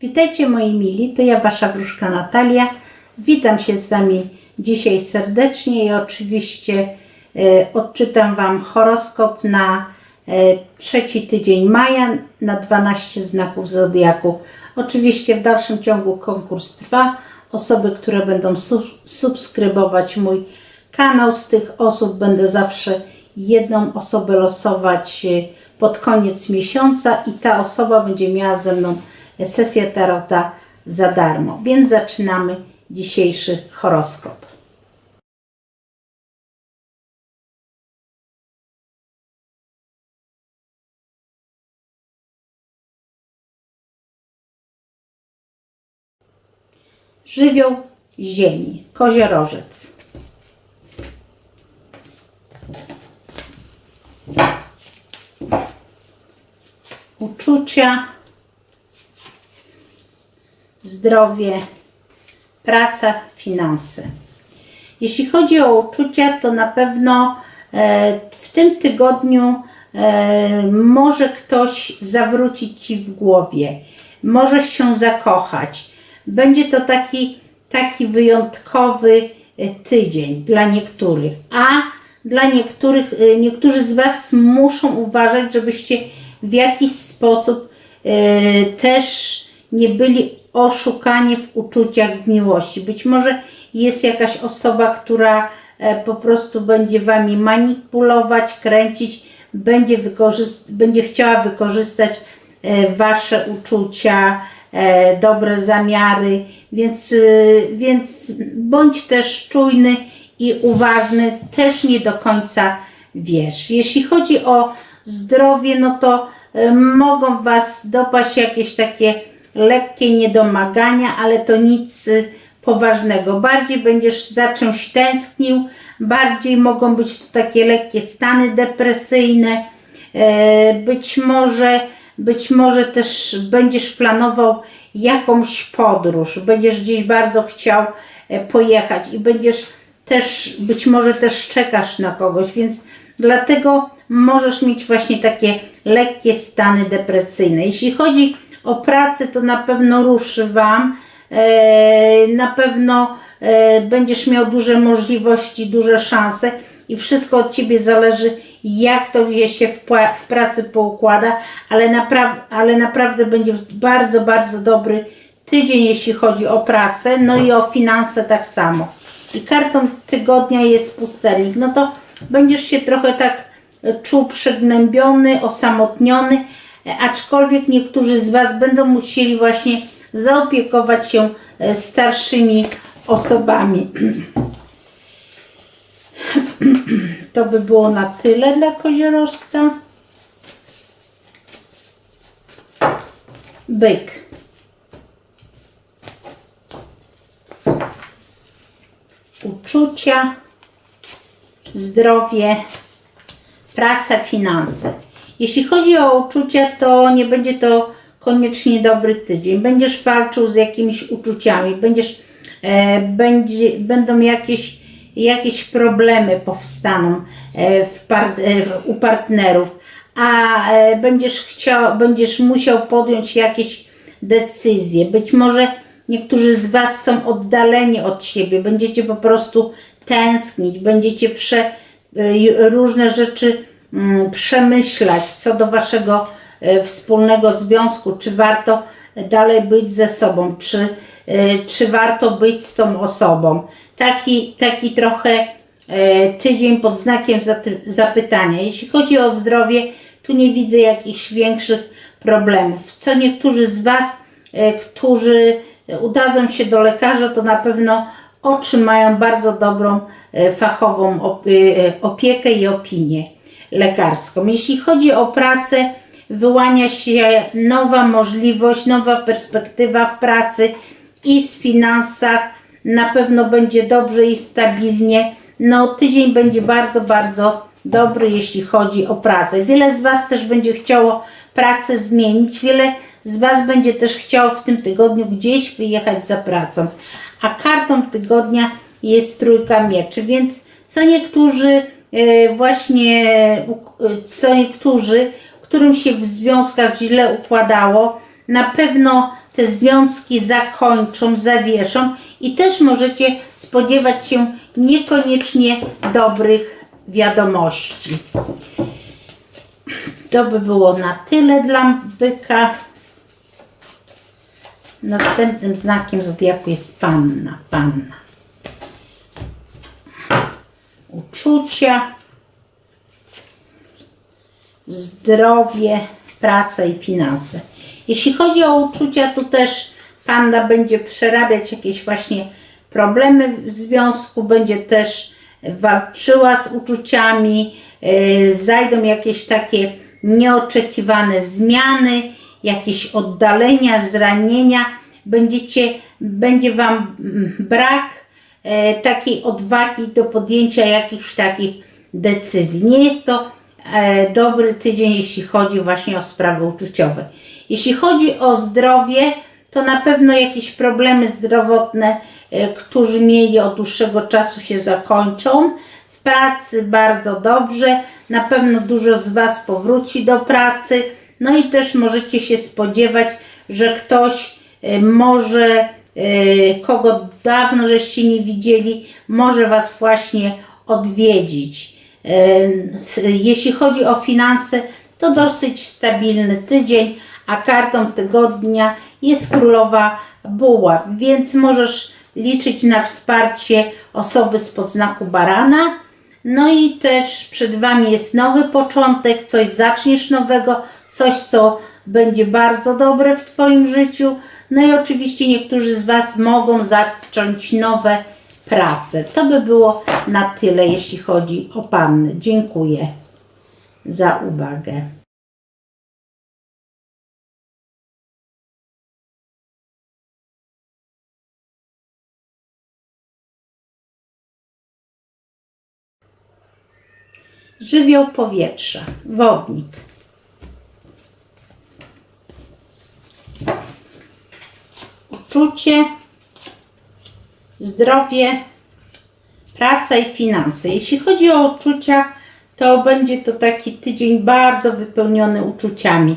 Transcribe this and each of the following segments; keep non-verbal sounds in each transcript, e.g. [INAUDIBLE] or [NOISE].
Witajcie moi mili, to ja Wasza wróżka Natalia. Witam się z Wami dzisiaj serdecznie i oczywiście e, odczytam Wam horoskop na e, trzeci tydzień maja na 12 znaków Zodiaku. Oczywiście w dalszym ciągu konkurs trwa. Osoby, które będą sub subskrybować mój kanał, z tych osób będę zawsze jedną osobę losować e, pod koniec miesiąca i ta osoba będzie miała ze mną sesję tarota za darmo. Więc zaczynamy dzisiejszy horoskop. Żywioł ziemi, koziorożec. Uczucia, zdrowie, praca, finanse. Jeśli chodzi o uczucia, to na pewno e, w tym tygodniu e, może ktoś zawrócić ci w głowie, możesz się zakochać. Będzie to taki, taki wyjątkowy e, tydzień dla niektórych, a dla niektórych, niektórzy z Was muszą uważać, żebyście w jakiś sposób też nie byli oszukani w uczuciach, w miłości. Być może jest jakaś osoba, która e, po prostu będzie wami manipulować, kręcić, będzie, wykorzyst- będzie chciała wykorzystać e, wasze uczucia, e, dobre zamiary, więc, więc bądź też czujny i uważny, też nie do końca wiesz. Jeśli chodzi o zdrowie, no to mogą Was dopaść jakieś takie lekkie niedomagania, ale to nic y, poważnego. Bardziej będziesz za czymś tęsknił, bardziej mogą być to takie lekkie stany depresyjne, e, być może, być może też będziesz planował jakąś podróż, będziesz gdzieś bardzo chciał e, pojechać i będziesz też, być może też czekasz na kogoś, więc dlatego możesz mieć właśnie takie lekkie stany depresyjne. Jeśli chodzi o pracę, to na pewno ruszy Wam. E, na pewno e, będziesz miał duże możliwości, duże szanse i wszystko od Ciebie zależy, jak to się w, pracy poukłada, ale, ale naprawdę będzie bardzo, bardzo dobry tydzień, jeśli chodzi o pracę, no i o finanse tak samo. I kartą tygodnia jest pustelnik. No to będziesz się trochę tak czuł przygnębiony, osamotniony, aczkolwiek niektórzy z Was będą musieli właśnie zaopiekować się e, starszymi osobami. [CLEARS THROAT] To by było na tyle dla koziorożca. Byk. Uczucia, zdrowie, praca, finanse. Jeśli chodzi o uczucia, to nie będzie to koniecznie dobry tydzień. Będziesz walczył z jakimiś uczuciami, będziesz, e, będzie, będą jakieś, jakieś problemy powstaną e, w par, e, u partnerów, a e, będziesz chciał, będziesz musiał podjąć jakieś decyzje. Być może niektórzy z Was są oddaleni od siebie, będziecie po prostu tęsknić, będziecie prze, e, różne rzeczy przemyśleć co do Waszego e, wspólnego związku, czy warto dalej być ze sobą, czy, e, czy warto być z tą osobą. Taki, taki trochę e, tydzień pod znakiem zapytania. Jeśli chodzi o zdrowie, tu nie widzę jakichś większych problemów. Co niektórzy z Was, którzy udadzą się do lekarza, to na pewno otrzymają bardzo dobrą fachową opiekę i opinię lekarską. Jeśli chodzi o pracę, wyłania się nowa możliwość, nowa perspektywa w pracy i z finansach. Na pewno będzie dobrze i stabilnie. No, tydzień będzie bardzo, bardzo dobry, jeśli chodzi o pracę. Wiele z Was też będzie chciało pracę zmienić, wiele z Was będzie też chciało w tym tygodniu gdzieś wyjechać za pracą. A kartą tygodnia jest trójka mieczy, więc co niektórzy właśnie co niektórzy, którym się w związkach źle układało, na pewno te związki zakończą, zawieszą i też możecie spodziewać się niekoniecznie dobrych wiadomości. To by było na tyle dla byka. Następnym znakiem zodiaku jest panna. Panna. Uczucia, zdrowie, praca i finanse. Jeśli chodzi o uczucia, to też panda będzie przerabiać jakieś właśnie problemy w związku, będzie też walczyła z uczuciami, yy, zajdą jakieś takie nieoczekiwane zmiany, jakieś oddalenia, zranienia, będziecie, będzie Wam brak takiej odwagi do podjęcia jakichś takich decyzji. Nie jest to e, dobry tydzień, jeśli chodzi właśnie o sprawy uczuciowe. Jeśli chodzi o zdrowie, to na pewno jakieś problemy zdrowotne, e, którzy mieli od dłuższego czasu się zakończą. W pracy bardzo dobrze, na pewno dużo z Was powróci do pracy. No i też możecie się spodziewać, że ktoś e, może, e, kogo dawno żeście nie widzieli, może Was właśnie odwiedzić. Jeśli chodzi o finanse, to dosyć stabilny tydzień, a kartą tygodnia jest królowa buław, więc możesz liczyć na wsparcie osoby z podznaku barana. No i też przed Wami jest nowy początek, coś zaczniesz nowego, coś co będzie bardzo dobre w Twoim życiu. No i oczywiście niektórzy z Was mogą zacząć nowe prace. To by było na tyle, jeśli chodzi o Panny. Dziękuję za uwagę. żywioł powietrza, wodnik. Uczucie, zdrowie, praca i finanse. Jeśli chodzi o uczucia, to będzie to taki tydzień bardzo wypełniony uczuciami.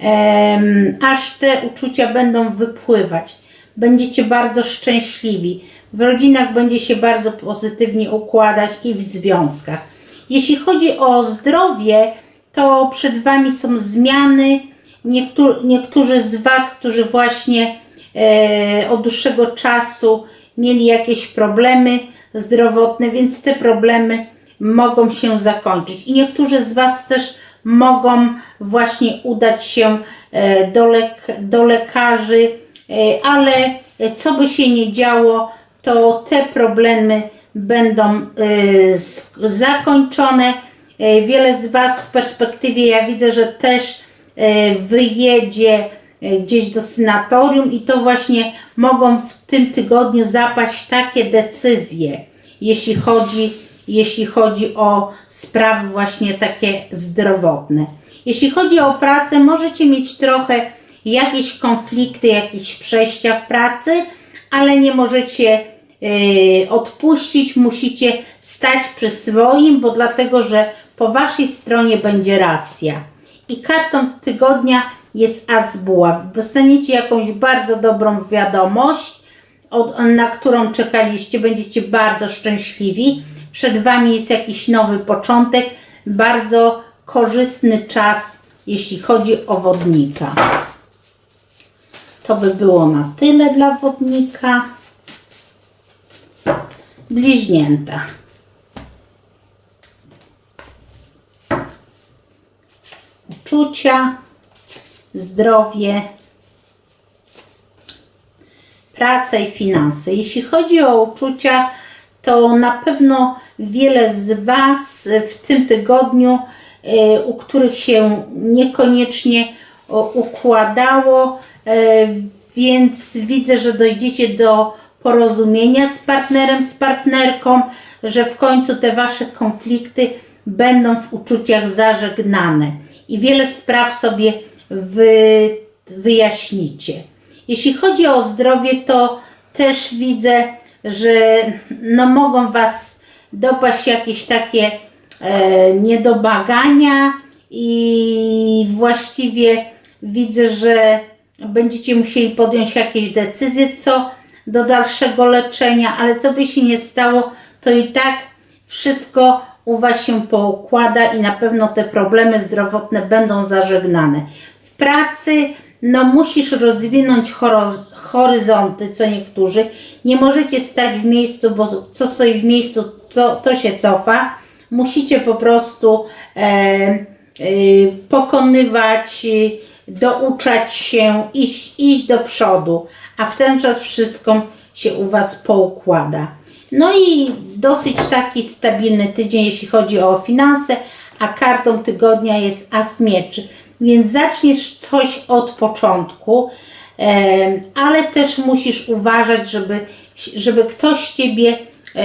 Um, aż te uczucia będą wypływać. Będziecie bardzo szczęśliwi. W rodzinach będzie się bardzo pozytywnie układać i w związkach jeśli chodzi o zdrowie, to przed Wami są zmiany. Niektórzy, z Was, którzy właśnie od dłuższego czasu mieli jakieś problemy zdrowotne, więc te problemy mogą się zakończyć. I niektórzy z Was też mogą właśnie udać się e, do, lek do lekarzy, e, ale co by się nie działo, to te problemy będą zakończone. Wiele z Was w perspektywie, ja widzę, że też wyjedzie gdzieś do synatorium i to właśnie mogą w tym tygodniu zapaść takie decyzje, jeśli chodzi, jeśli chodzi o sprawy właśnie takie zdrowotne. Jeśli chodzi o pracę, możecie mieć trochę jakieś konflikty, jakieś przejścia w pracy, ale nie możecie Yy, odpuścić, musicie stać przy swoim, bo dlatego, że po waszej stronie będzie racja. I kartą tygodnia jest As. Dostaniecie jakąś bardzo dobrą wiadomość, na którą czekaliście, będziecie bardzo szczęśliwi. Przed Wami jest jakiś nowy początek, bardzo korzystny czas, jeśli chodzi o wodnika. To by było na tyle dla wodnika bliźnięta. Uczucia, zdrowie, praca i finanse. Jeśli chodzi o uczucia, to na pewno wiele z Was w tym tygodniu, e, u których się niekoniecznie układało, e, więc widzę, że dojdziecie do porozumienia z partnerem, z partnerką, że w końcu te wasze konflikty będą w uczuciach zażegnane i wiele spraw sobie wy, wyjaśnicie. Jeśli chodzi o zdrowie, to też widzę, że no mogą was dopaść jakieś takie e, niedobagania i właściwie widzę, że będziecie musieli podjąć jakieś decyzje co do dalszego leczenia, ale co by się nie stało, to i tak wszystko u Was się poukłada i na pewno te problemy zdrowotne będą zażegnane. Pracy no musisz rozwinąć horyzonty, co niektórzy. Nie możecie stać w miejscu, bo co stoi w miejscu, co, to się cofa. Musicie po prostu e, e, pokonywać, e, douczać się, iść, iść do przodu, a w ten czas wszystko się u Was poukłada. No i dosyć taki stabilny tydzień, jeśli chodzi o finanse, a kartą tygodnia jest as mieczy. Więc zaczniesz coś od początku, ale też musisz uważać, żeby, żeby ktoś Ciebie e,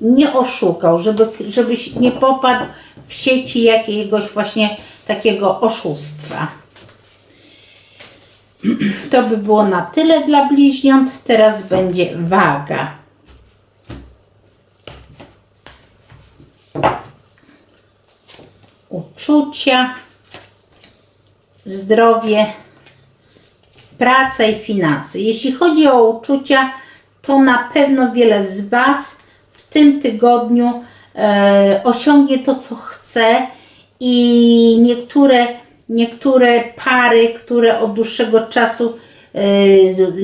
nie oszukał, żeby, żebyś nie popadł w sieci jakiegoś właśnie takiego oszustwa. [CLEARS THROAT] To by było na tyle dla bliźniąt. Teraz będzie waga. Uczucia, zdrowie, praca i finanse. Jeśli chodzi o uczucia, to na pewno wiele z Was w tym tygodniu e, osiągnie to, co chce i niektóre, niektóre pary, które od dłuższego czasu e,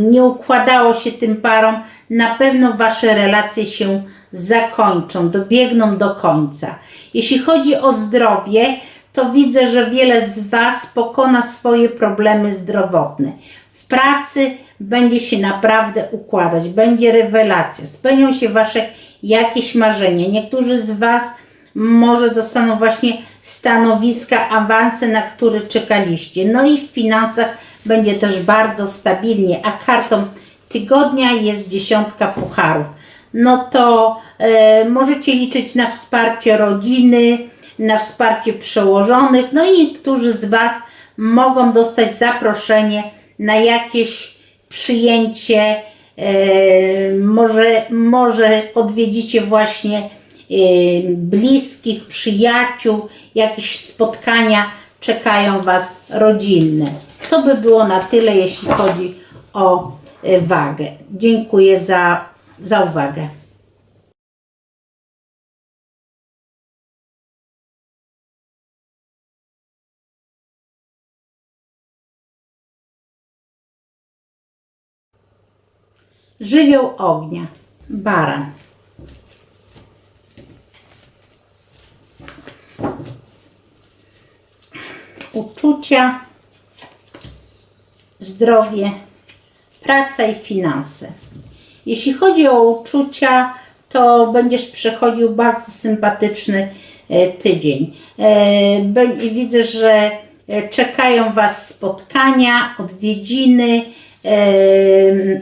nie układało się tym parom, na pewno Wasze relacje się zakończą, dobiegną do końca. Jeśli chodzi o zdrowie, to widzę, że wiele z Was pokona swoje problemy zdrowotne. W pracy będzie się naprawdę układać, będzie rewelacja, spełnią się Wasze jakieś marzenia. Niektórzy z Was może dostaną właśnie stanowiska, awanse, na które czekaliście. No i w finansach będzie też bardzo stabilnie, a kartą tygodnia jest dziesiątka pucharów. No to e, możecie liczyć na wsparcie rodziny, na wsparcie przełożonych, no i niektórzy z Was mogą dostać zaproszenie na jakieś przyjęcie, e, może, może odwiedzicie właśnie e, bliskich, przyjaciół, jakieś spotkania czekają Was rodzinne. To by było na tyle, jeśli chodzi o e, wagę. Dziękuję za, za uwagę. Żywioł ognia. Baran. Uczucia, zdrowie, praca i finanse. Jeśli chodzi o uczucia, to będziesz przechodził bardzo sympatyczny e, tydzień. E, Widzę, że e, czekają Was spotkania, odwiedziny,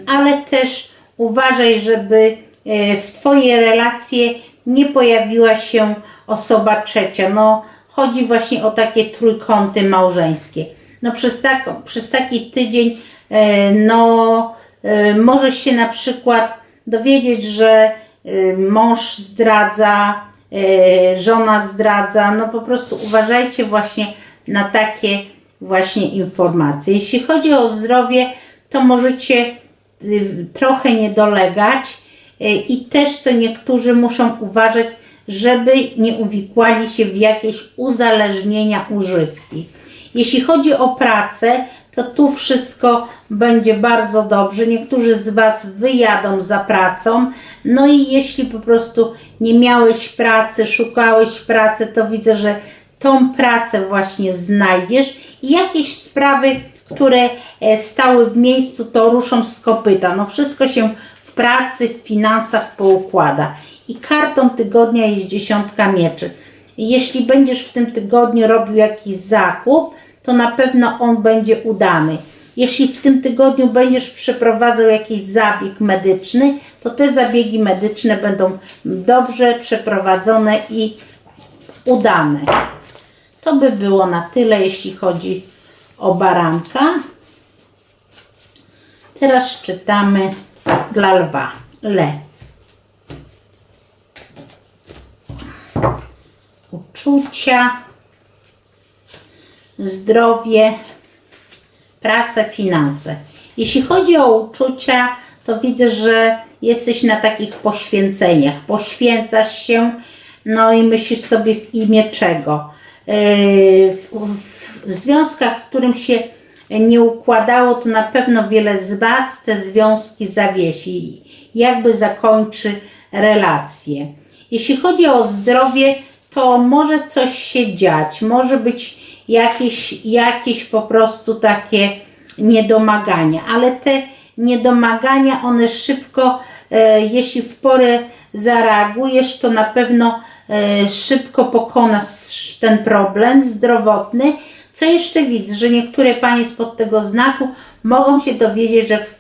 ale też uważaj, żeby e, w Twojej relacje nie pojawiła się osoba trzecia. No, chodzi właśnie o takie trójkąty małżeńskie. No, przez, taką, przez taki tydzień e, no, e, możesz się na przykład dowiedzieć, że mąż zdradza, żona zdradza. No, po prostu uważajcie właśnie na takie właśnie informacje. Jeśli chodzi o zdrowie, to możecie y, trochę nie dolegać y, i też co niektórzy muszą uważać, żeby nie uwikłali się w jakieś uzależnienia używki. Jeśli chodzi o pracę, to tu wszystko będzie bardzo dobrze. Niektórzy z Was wyjadą za pracą. No i jeśli po prostu nie miałeś pracy, szukałeś pracy, to widzę, że tą pracę właśnie znajdziesz i jakieś sprawy, które e, stały w miejscu, to ruszą z kopyta. No wszystko się w pracy, w finansach poukłada. I kartą tygodnia jest dziesiątka mieczy. Jeśli będziesz w tym tygodniu robił jakiś zakup, to na pewno on będzie udany. Jeśli w tym tygodniu będziesz przeprowadzał jakiś zabieg medyczny, to te zabiegi medyczne będą dobrze przeprowadzone i udane. To by było na tyle, jeśli chodzi o baranka. Teraz czytamy dla lwa. Lew. Uczucia, zdrowie, pracę, finanse. Jeśli chodzi o uczucia, to widzę, że jesteś na takich poświęceniach. Poświęcasz się, no i myślisz sobie w imię czego. Yy, W, w związkach, w którym się nie układało, to na pewno wiele z Was te związki zawiesi, jakby zakończy relacje. Jeśli chodzi o zdrowie, to może coś się dziać, może być jakieś, jakieś po prostu takie niedomagania, ale te niedomagania, one szybko, e, jeśli w porę zareagujesz, to na pewno e, szybko pokonasz ten problem zdrowotny. Co jeszcze widzę, że niektóre panie spod tego znaku mogą się dowiedzieć, że w,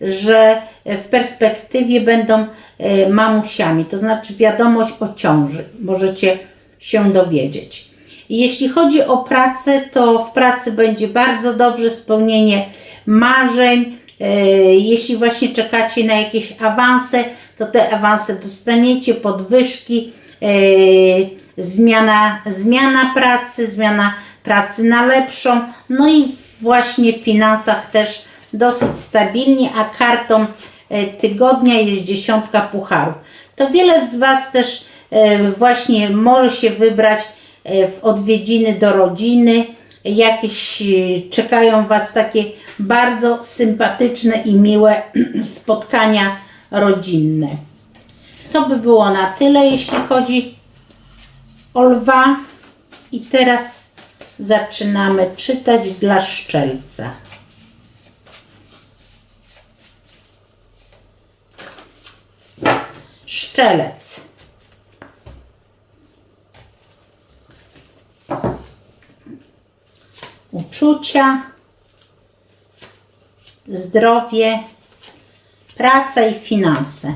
że w perspektywie będą e, mamusiami, to znaczy wiadomość o ciąży. Możecie się dowiedzieć. Jeśli chodzi o pracę, to w pracy będzie bardzo dobrze spełnienie marzeń. E, Jeśli właśnie czekacie na jakieś awanse, to te awanse dostaniecie, podwyżki, e, zmiana, zmiana pracy, zmiana pracy na lepszą, no i właśnie w finansach też dosyć stabilnie, a kartą e, tygodnia jest dziesiątka pucharów. To wiele z Was też e, właśnie może się wybrać e, w odwiedziny do rodziny. Jakieś czekają Was takie bardzo sympatyczne i miłe [CLEARS THROAT] spotkania rodzinne. To by było na tyle, jeśli chodzi o lwa. I teraz zaczynamy czytać dla szczelca. Szczelec. Uczucia, zdrowie, praca i finanse.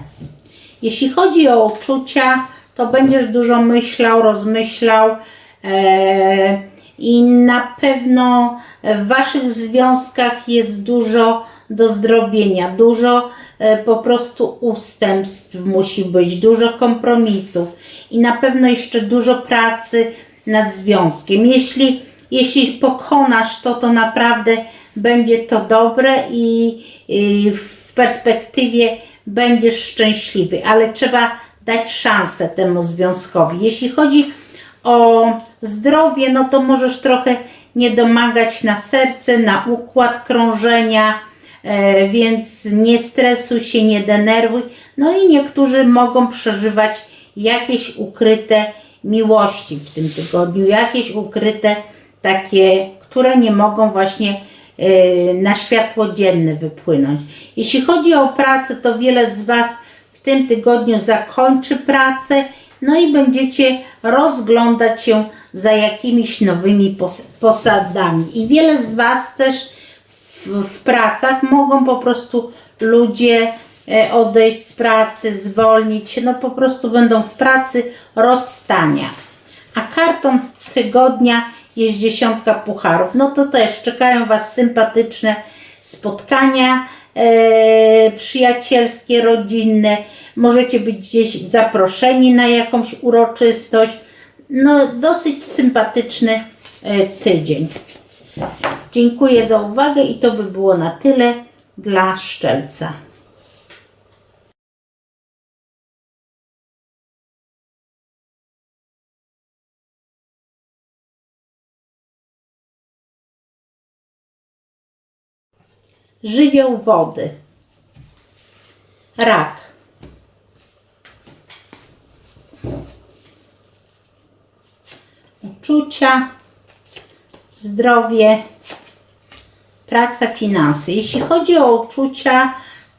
Jeśli chodzi o uczucia, to będziesz dużo myślał, rozmyślał e, i na pewno w Waszych związkach jest dużo do zrobienia, dużo e, po prostu ustępstw musi być, dużo kompromisów i na pewno jeszcze dużo pracy nad związkiem. Jeśli, jeśli pokonasz to, to naprawdę będzie to dobre i, i w perspektywie będziesz szczęśliwy, ale trzeba dać szansę temu związkowi. Jeśli chodzi o zdrowie, no to możesz trochę nie domagać na serce, na układ krążenia, e, więc nie stresuj się, nie denerwuj. No i niektórzy mogą przeżywać jakieś ukryte miłości w tym tygodniu, jakieś ukryte takie, które nie mogą właśnie e, na światło dzienne wypłynąć. Jeśli chodzi o pracę, to wiele z Was tym tygodniu zakończy pracę, no i będziecie rozglądać się za jakimiś nowymi pos- posadami. I wiele z Was też w, w pracach mogą po prostu ludzie e, odejść z pracy, zwolnić się, no po prostu będą w pracy rozstania. A kartą tygodnia jest dziesiątka pucharów. No to też czekają Was sympatyczne spotkania e, przyjacielskie, rodzinne. Możecie być gdzieś zaproszeni na jakąś uroczystość. No, dosyć sympatyczny e, tydzień. Dziękuję za uwagę i to by było na tyle dla szczelca. Żywioł wody. Rak. Uczucia, zdrowie, praca, finanse. Jeśli chodzi o uczucia,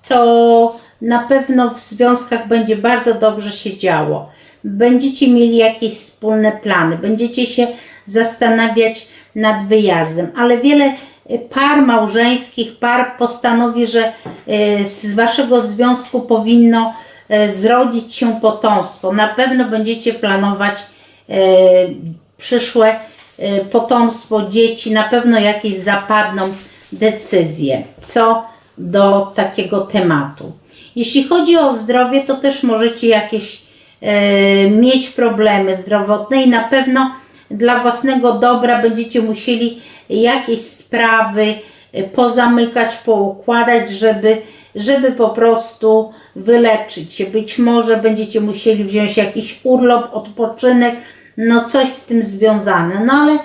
to na pewno w związkach będzie bardzo dobrze się działo. Będziecie mieli jakieś wspólne plany, będziecie się zastanawiać nad wyjazdem, ale wiele par małżeńskich, par postanowi, że y, z waszego związku powinno y, zrodzić się potomstwo. Na pewno będziecie planować y, przyszłe y, potomstwo, dzieci, na pewno jakieś zapadną decyzje co do takiego tematu. Jeśli chodzi o zdrowie, to też możecie jakieś mieć problemy zdrowotne i na pewno dla własnego dobra będziecie musieli jakieś sprawy y, pozamykać, poukładać, żeby, żeby po prostu wyleczyć się. Być może będziecie musieli wziąć jakiś urlop, odpoczynek, no coś z tym związane, no ale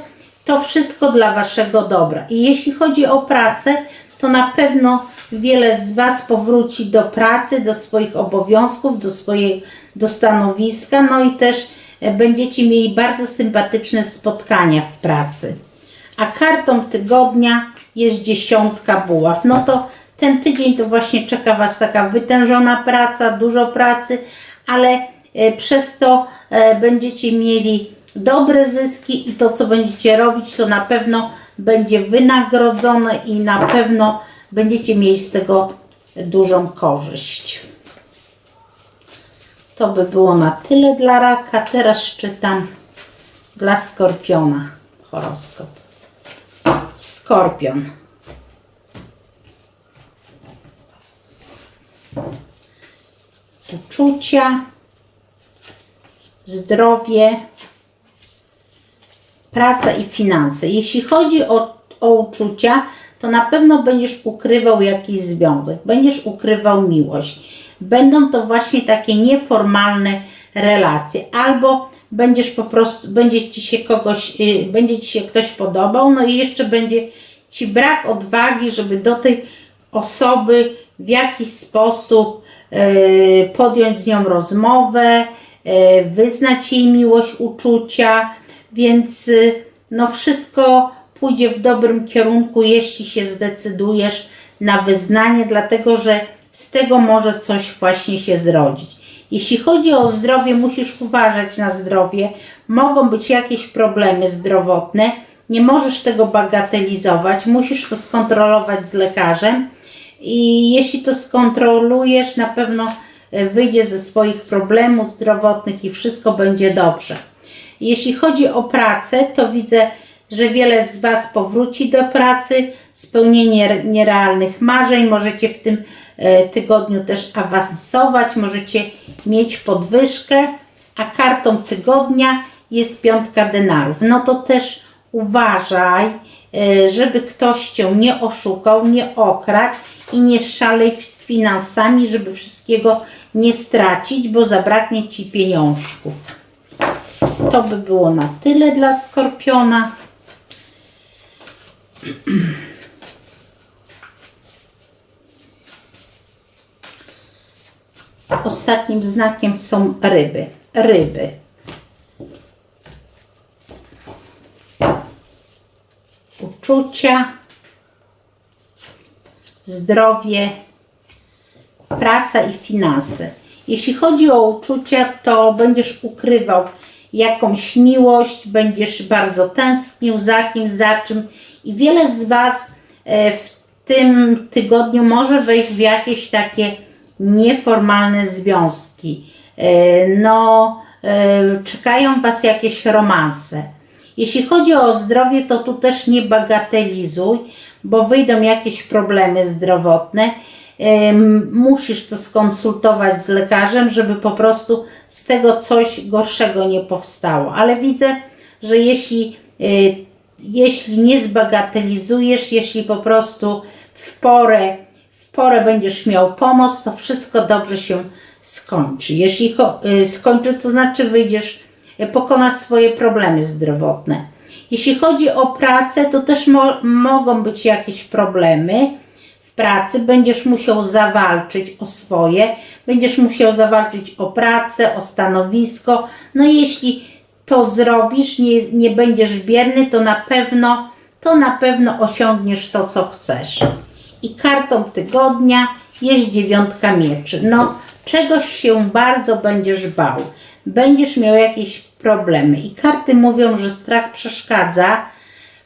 to wszystko dla Waszego dobra. I jeśli chodzi o pracę, to na pewno wiele z Was powróci do pracy, do swoich obowiązków, do swojego do stanowiska, no i też będziecie mieli bardzo sympatyczne spotkania w pracy. A kartą tygodnia jest dziesiątka buław. No to ten tydzień to właśnie czeka Was taka wytężona praca, dużo pracy, ale e, przez to e, będziecie mieli dobre zyski i to, co będziecie robić, to na pewno będzie wynagrodzone i na pewno będziecie mieli z tego dużą korzyść. To by było na tyle dla raka. Teraz czytam dla skorpiona horoskop. Skorpion. Uczucia, zdrowie, praca i finanse. Jeśli chodzi o, o uczucia, to na pewno będziesz ukrywał jakiś związek, będziesz ukrywał miłość. Będą to właśnie takie nieformalne relacje, albo będziesz po prostu, będzie ci się kogoś, yy, będzie ci się ktoś podobał, no i jeszcze będzie ci brak odwagi, żeby do tej osoby w jakiś sposób yy, podjąć z nią rozmowę, yy, wyznać jej miłość, uczucia, więc no wszystko pójdzie w dobrym kierunku, jeśli się zdecydujesz na wyznanie, dlatego że z tego może coś właśnie się zrodzić. Jeśli chodzi o zdrowie, musisz uważać na zdrowie. Mogą być jakieś problemy zdrowotne, nie możesz tego bagatelizować, musisz to skontrolować z lekarzem. I jeśli to skontrolujesz, na pewno e, wyjdzie ze swoich problemów zdrowotnych i wszystko będzie dobrze. Jeśli chodzi o pracę, to widzę że wiele z Was powróci do pracy, spełnienie nierealnych marzeń. Możecie w tym tygodniu też awansować, możecie mieć podwyżkę, a kartą tygodnia jest piątka denarów. No to też uważaj, e, żeby ktoś Cię nie oszukał, nie okradł i nie szalej z finansami, żeby wszystkiego nie stracić, bo zabraknie Ci pieniążków. To by było na tyle dla Skorpiona. [CLEARS THROAT] Ostatnim znakiem są ryby. Ryby. Uczucia, zdrowie, praca i finanse. Jeśli chodzi o uczucia, to będziesz ukrywał jakąś miłość, będziesz bardzo tęsknił za kim, za czym i wiele z Was e, w tym tygodniu może wejść w jakieś takie nieformalne związki. E, no, e, czekają Was jakieś romanse. Jeśli chodzi o zdrowie, to tu też nie bagatelizuj, bo wyjdą jakieś problemy zdrowotne. Musisz to skonsultować z lekarzem, żeby po prostu z tego coś gorszego nie powstało. Ale widzę, że jeśli jeśli nie zbagatelizujesz, jeśli po prostu w porę, porę będziesz miał pomoc, to wszystko dobrze się skończy. Jeśli y, skończy, to znaczy wyjdziesz, y, pokonasz swoje problemy zdrowotne. Jeśli chodzi o pracę, to też mo mogą być jakieś problemy w pracy. Będziesz musiał zawalczyć o swoje, będziesz musiał zawalczyć o pracę, o stanowisko. No jeśli to zrobisz, nie, nie będziesz bierny, to na pewno, to na pewno osiągniesz to, co chcesz. I kartą tygodnia jest dziewiątka mieczy. No, czegoś się bardzo będziesz bał. Będziesz miał jakieś problemy. I karty mówią, że strach przeszkadza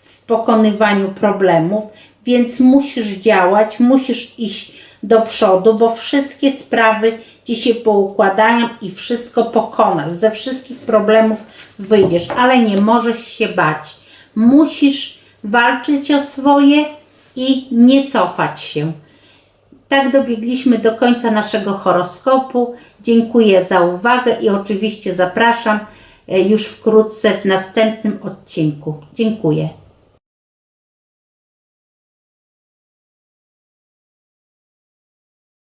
w pokonywaniu problemów, więc musisz działać, musisz iść do przodu, bo wszystkie sprawy ci się poukładają i wszystko pokonasz. Ze wszystkich problemów wyjdziesz, ale nie możesz się bać. Musisz walczyć o swoje i nie cofać się. Tak dobiegliśmy do końca naszego horoskopu. Dziękuję za uwagę i oczywiście zapraszam e, już wkrótce w następnym odcinku. Dziękuję.